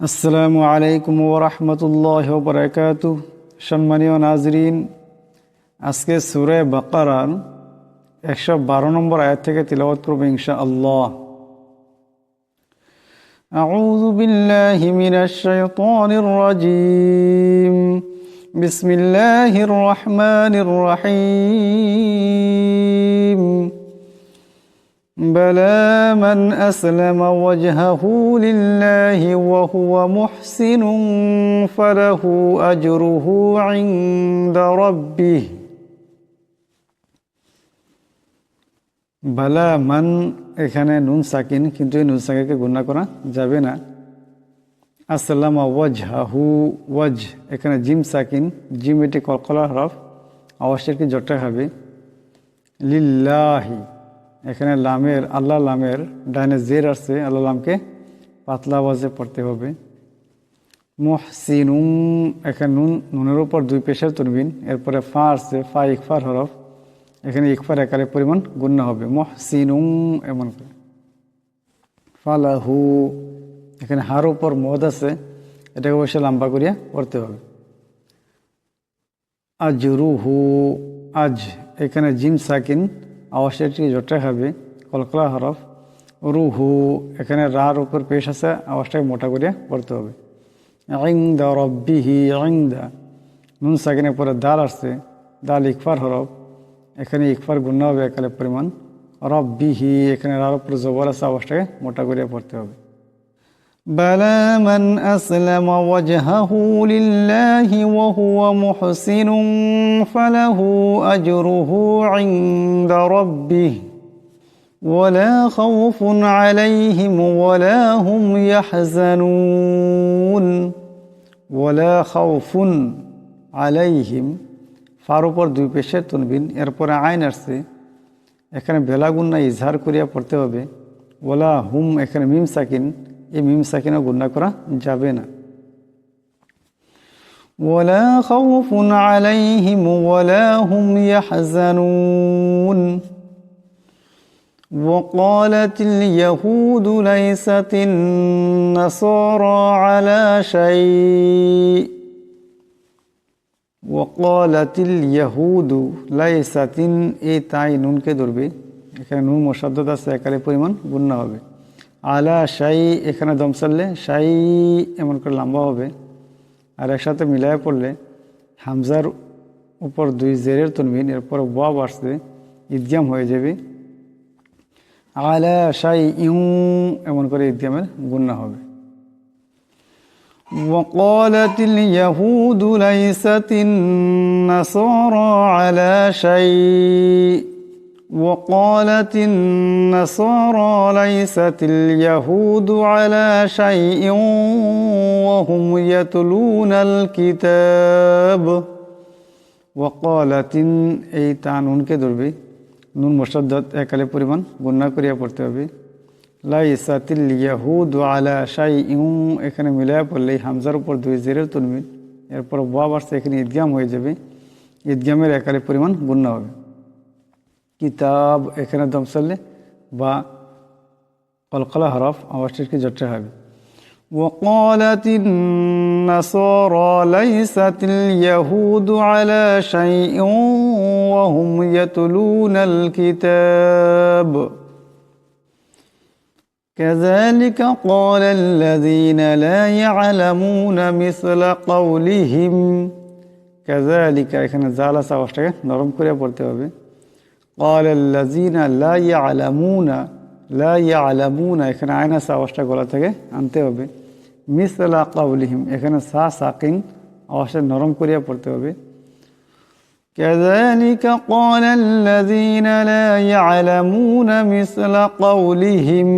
আসসালামু আলাইকুম ওরহমতুল্লাহ বরকাত সম্মানীয় নাজরিন আজকে সুরে বাকারার একশো বারো নম্বর আয়াত থেকে তিলাবত করবো ইনশা আল্লাহ أعوذ بالله من الشيطان الرجيم بسم الله الرحمن الرحيم بلى من أسلم وجهه لله وهو محسن فله أجره عند ربه বালা মান এখানে নুন সাকিন কিন্তু এই নুন সাকিনকে গুণা করা যাবে না আসসালাম ওয়াজ হাহু ওয়াজ এখানে জিম সাকিন জিম এটি কলকলা হরফ অবশ্যই কি জটে হবে লিল্লাহি এখানে লামের, আল্লাহ লামের ডাইনে জের আসছে, আল্লাহ লামকে পাতলা আওয়াজে পড়তে হবে। মুহসিনুম এখানে নুন, নুনের উপর দুই পেশার তুলবিন এরপরে ফা আসছে, ফা ইকফার হরফ। এখানে ইকফার একারে পরিমাণ গুণ্য হবে। মুহসিনুম এমন করে। ফালাহু, এখানে হার উপর মদ আছে, এটাকে অবশ্যই লম্বা করিয়া পড়তে হবে। আজরুহু, আজ, এখানে জিম সাকিন আওয়াজটি জোটে হবে। কলকলা হরফ রু হু এখানে রার উপর পেশ আছে, আওয়াজটাকে মোটা করে পড়তে হবে। আইন্দা রব্বিহি দা নুন সাকিনের পরে দাল আসছে। দাল ইকফার হরফ। এখানে ইকফার গুণ হবে একালের পরিমাণ। রব্বিহি, এখানে রার উপর জবর আছে, আওয়াজটাকে মোটা করে পড়তে হবে। بلى من أسلم وجهه لله وهو محسن فله أجره عند ربه ولا خوف عليهم ولا هم يحزنون ولا خوف عليهم ফার উপর দুই পেশের তুনবিন এরপরে আইন আসছে এখানে বেলাগুন্না ইজহার করিয়া পড়তে হবে ওলা হুম এখানে মিম সাকিন এই মিম সাকিনও গুন্না করা যাবে না ولا خوف عليهم ولا هم يحزنون وقالت اليهود ليست النصارى على شيء وقالت اليهود ليست এই তাই নুনকে ধরবে এখানে নুন মোসাদ্দত আছে একালে পরিমাণ গুণ্য হবে আলা শাই এখানে দম চাললে শাই এমন করে লম্বা হবে আর একসাথে মিলায় পড়লে হামজার উপর দুই জেরের তনবিন এরপর ওয়া বাড়ছে ইদগাম হয়ে যাবে আলা শাই ইউ এমন করে ইদগামের গুন্না হবে وقالت اليهود ليست النصارى على شيء وقالت النصارى ليست اليهود على شيء وهم يتلون الكتاب وقالت এই তা নুনকে ধরবে নুন মোসাদ্দত একালে পরিমাণ গুণনা করিয়া পড়তে হবে লাইসাতিল ইয়াহুদ আলা শাই ইউ এখানে মিলায়া পড়লে হামজার উপর দুই জেরের তুলমিন এরপর বা বাড়ছে এখানে ঈদগাম হয়ে যাবে ঈদগামের একালে পরিমাণ গুণনা হবে কিতাব এখানে দম চললে বা কলকলা হরফ আওয়াজটিকে জটে হবে وقالت النصارى ليست اليهود على شيء وهم يتلون الكتاب كذلك قال الذين لا يعلمون مثل قولهم كذلك এখানে জালাস আওয়াজটাকে নরম করে পড়তে হবে قال الذين لا يعلمون لا يعلمون এখানে আয়না আওয়াজটা গলা থেকে আনতে হবে মিসলা কাউলিহিম এখানে সা সাকিন আওয়াজটা নরম করিয়া পড়তে হবে كذلك قال الذين لا يعلمون مثل قولهم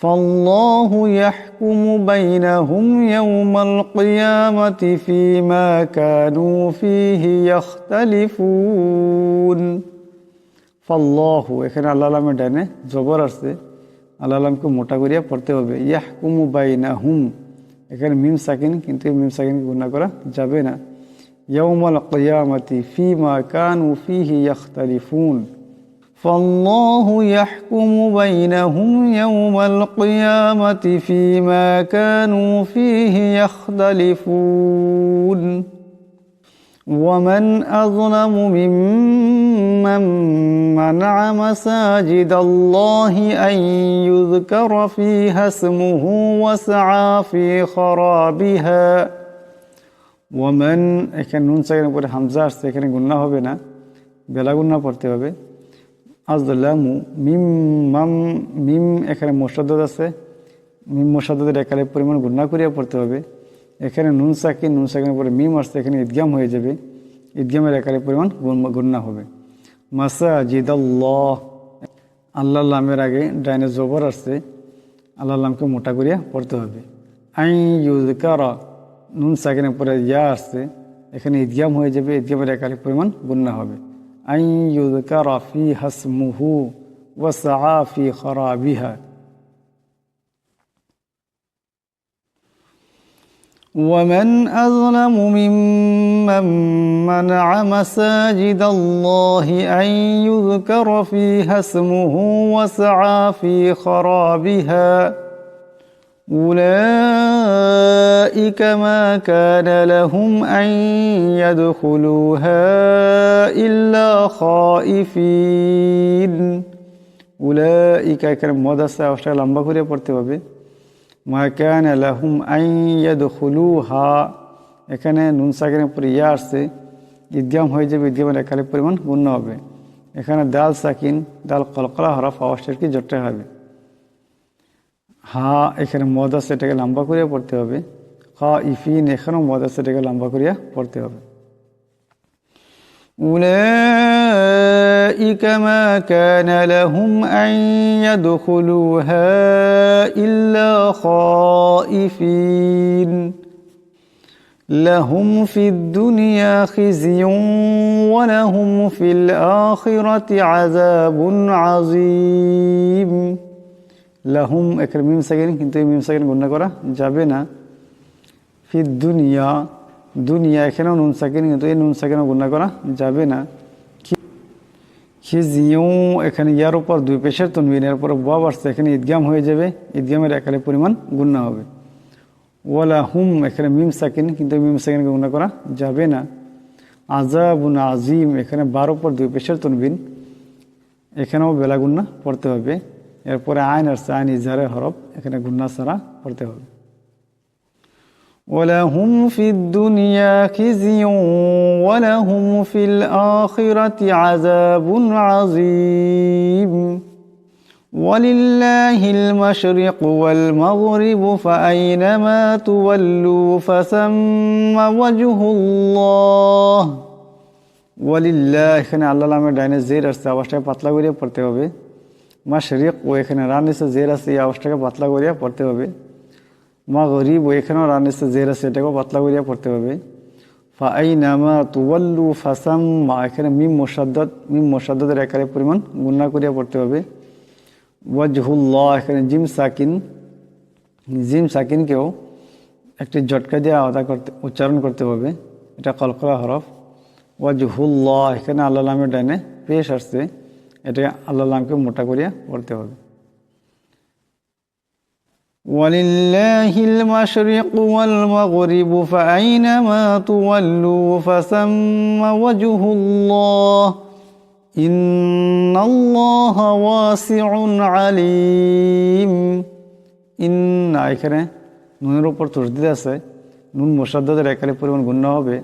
فالله يحكم بينهم يوم القيامة فيما كانوا فيه يختلفون فالله এখানে আল্লাহ আলমের ডানে জবর আসছে আল্লাহ আলমকে মোটা করিয়া পড়তে হবে ইয়াহকুমু বাইনা হুম এখানে মিম সাকিন কিন্তু এই মিম সাকিনকে গুণা করা যাবে না ইয়াউমাল কিয়ামতি ফি মা কানু ফিহি ইয়াখতালিফুন فالله يحكم بينهم يوم القيامة فيما كانوا فيه يختلفون ومن أظلم ممن منع مساجد الله أن يذكر فيها اسمه وسعى في خرابها ওয়ামেন এখানে নুন সাইকের উপরে হামজা আসছে এখানে গুন্না হবে না বেলা গুন্না পড়তে হবে আজদুল্লামু মিম মাম মিম এখানে মোসাদ্দ আছে। মিম মোসাদ্দের একালে পরিমাণ গুন্না করিয়া পড়তে হবে। এখানে নুন সাকিন, নুন সাকিনের পরে মিম আসছে, এখানে ঈদগাম হয়ে যাবে। ঈদগামের একালে পরিমাণ গুন্না হবে। মাসা জিদাল্লাহ আল্লাহ নামের আগে ডাইনে জবর আসছে। আল্লাহ নামকে মোটা করিয়া পড়তে হবে। আই ইউজকারা নুন সাকিনের পরে ইয়া আসছে। এখানে ঈদগাম হয়ে যাবে। ঈদগামের একালে পরিমাণ গুন্না হবে। أن يذكر فيها اسمه وسعى في خرابها. ومن أظلم ممن منع مساجد الله أن يذكر فيها اسمه وسعى في خرابها. أولئك ما كان لهم أن يدخلوها إلا خائفين أولئك এখানে মদাসা অবশ্যই লম্বা করে পড়তে হবে মা কান লাহুম আইয়াদখুলু হা এখানে নুন সাকিনের পরে ইয়া আসছে ঈদগাম হয়ে যাবে ঈদগামের একালে পরিমাণ পূর্ণ হবে এখানে দাল সাকিন দাল কলকলা হরফ আওয়াজটার কি জটে হবে হা এখানে মদ আছে এটাকে লম্বা করিয়া পড়তে হবে হা ইফিন এখানেও মদ আছে এটাকে লম্বা করিয়া পড়তে হবে أولئك ما كان لهم أن يدخلوها إلا خائفين لهم في الدنيا خزي ولهم في الآخرة عذاب عظيم লাহুম এখানে মিম সেকেন্ড কিন্তু এই মিম সেকেন্ড গণ্য করা যাবে না ফি দুনিয়া দুনিয়া এখানেও নুন সেকেন্ড কিন্তু এই নুন সেকেন্ডও গণ্য করা যাবে না। খিজিউ, এখানে ইয়ার উপর দুই পেশের তনবিন এর উপর বাব আসছে এখানে ঈদগাম হয়ে যাবে, ঈদগামের একালে পরিমাণ গুণা হবে। ওয়ালা হুম, এখানে মিম সাকিন কিন্তু মিম সাকিনকে গুণা করা যাবে না। আজাবুন আজিম এখানে বারো পর দুই পেশের তনবিন এখানেও বেলা গুন্না পড়তে হবে। এরপরে আইন আসছে, আইন ইজারে হরফ, এখানে গুন্না ছাড়া পড়তে হবে। ولهم في الدنيا خزي ولهم في الآخرة عذاب عظيم ولله المشرق والمغرب فأينما تولوا فثم وجه الله ওয়ালিল্লাহ এখানে আল্লাহ নামের ডাইনে জের আসছে আওয়াজটাকে পাতলা করিয়া পড়তে হবে মা শরিক ও এখানে রান এসে জের আছে এই আওয়াজটাকে পাতলা করিয়া পড়তে হবে মা গরিব ও এখানেও রান এসে জের আছে, এটাকেও পাতলা করিয়া পড়তে হবে। ফা আই নামা তুয়াল্লু ফাসাম, মা এখানে মিম মোসাদ্দত মিম মোসাদ্দতের একারে পরিমাণ গুন্না করিয়া পড়তে হবে। ওয়াজহুল্লাহ, এখানে জিম সাকিন, জিম সাকিনকেও একটি জটকা দিয়ে আলাদা করতে, উচ্চারণ করতে হবে। এটা কলকলা হরফ। ওয়াজহুল্লাহ, এখানে আল্লাহ নামের ডাইনে পেশ আসছে এটা আল্লাহ নামকে মোটা করিয়া পড়তে হবে। ولله المشرق والمغرب فأينما تولوا فثم وجه الله إن الله واسع عليم إن এখানে নুনের উপর তসদিদ আছে নুন মোসাদ্দের একালে পরিমাণ গুণ্য হবে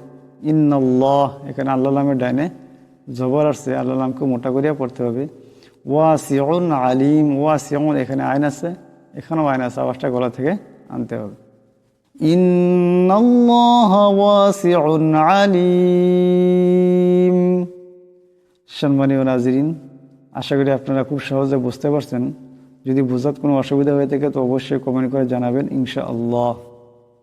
ইন্নাল্লাহ এখানে আল্লাহ নামের ডাইনে জবর আসছে আল্লাহ নামকে মোটা করিয়া পড়তে হবে ওয়াসিউন আলিম ওয়াসিউন এখানে আইন আছে এখানেও আছে, আওয়াজটা গলা থেকে আনতে হবে। সম্মানীয় নাজরিন, আশা করি আপনারা খুব সহজে বুঝতে পারছেন। যদি বোঝার কোনো অসুবিধা হয়ে থাকে তো অবশ্যই কমেন্ট করে জানাবেন ইনশা আল্লাহ